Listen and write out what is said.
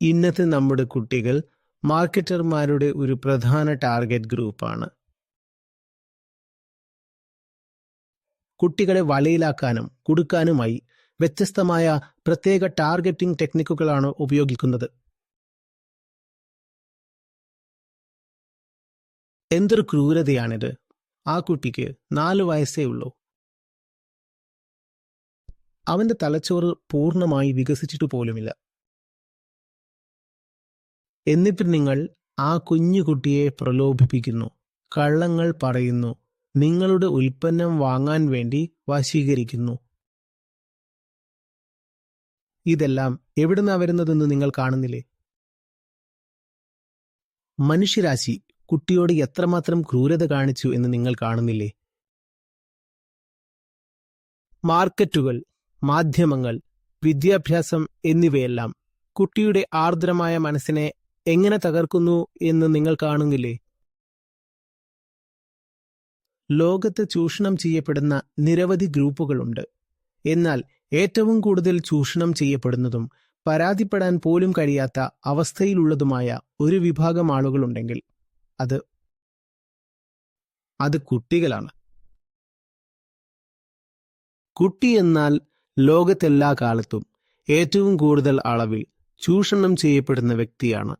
ഇന്നത്തെ നമ്മുടെ കുട്ടികൾ മാർക്കറ്റർമാരുടെ ഒരു പ്രധാന ടാർഗറ്റ് ഗ്രൂപ്പാണ്. കുട്ടികളെ വലയിലാക്കാനും കൊടുക്കാനുമായി വ്യത്യസ്തമായ പ്രത്യേക ടാർഗറ്റിംഗ് ടെക്നിക്കുകളാണ് ഉപയോഗിക്കുന്നത്. എന്തൊരു ക്രൂരതയാണിത്. ആ കുട്ടിക്ക് നാല് വയസ്സേ ഉള്ളൂ. അവന്റെ തലച്ചോറ് പൂർണമായി വികസിച്ചിട്ട് പോലുമില്ല. എന്നിട്ട് നിങ്ങൾ ആ കുഞ്ഞു കുട്ടിയെ പ്രലോഭിപ്പിക്കുന്നു. കള്ളങ്ങൾ പറയുന്നു. നിങ്ങളുടെ ഉൽപ്പന്നം വാങ്ങാൻ വേണ്ടി വശീകരിക്കുന്നു. ഇതെല്ലാം എവിടുന്നാ വരുന്നതെന്ന് നിങ്ങൾ കാണുന്നില്ലേ? മനുഷ്യരാശി കുട്ടിയോട് എത്രമാത്രം ക്രൂരത കാണിച്ചു എന്ന് നിങ്ങൾ കാണുന്നില്ലേ? മാർക്കറ്റുകൾ മാധ്യമങ്ങൾ വിദ്യാഭ്യാസം എന്നിവയെല്ലാം കുട്ടിയുടെ ആർദ്രമായ മനസ്സിനെ എങ്ങനെ തകർക്കുന്നു എന്ന് നിങ്ങൾ കാണുന്നില്ലേ? ലോകത്ത് ചൂഷണം ചെയ്യപ്പെടുന്ന നിരവധി ഗ്രൂപ്പുകളുണ്ട്. എന്നാൽ ഏറ്റവും കൂടുതൽ ചൂഷണം ചെയ്യപ്പെടുന്നതും പരാതിപ്പെടാൻ പോലും കഴിയാത്ത അവസ്ഥയിലുള്ളതുമായ ഒരു വിഭാഗം ആളുകളുണ്ടെങ്കിൽ അത് അത് കുട്ടികളാണ്. കുട്ടി എന്നാൽ ലോകത്തെല്ലാ കാലത്തും ഏറ്റവും കൂടുതൽ അളവിൽ ചൂഷണം ചെയ്യപ്പെടുന്ന വ്യക്തിയാണ്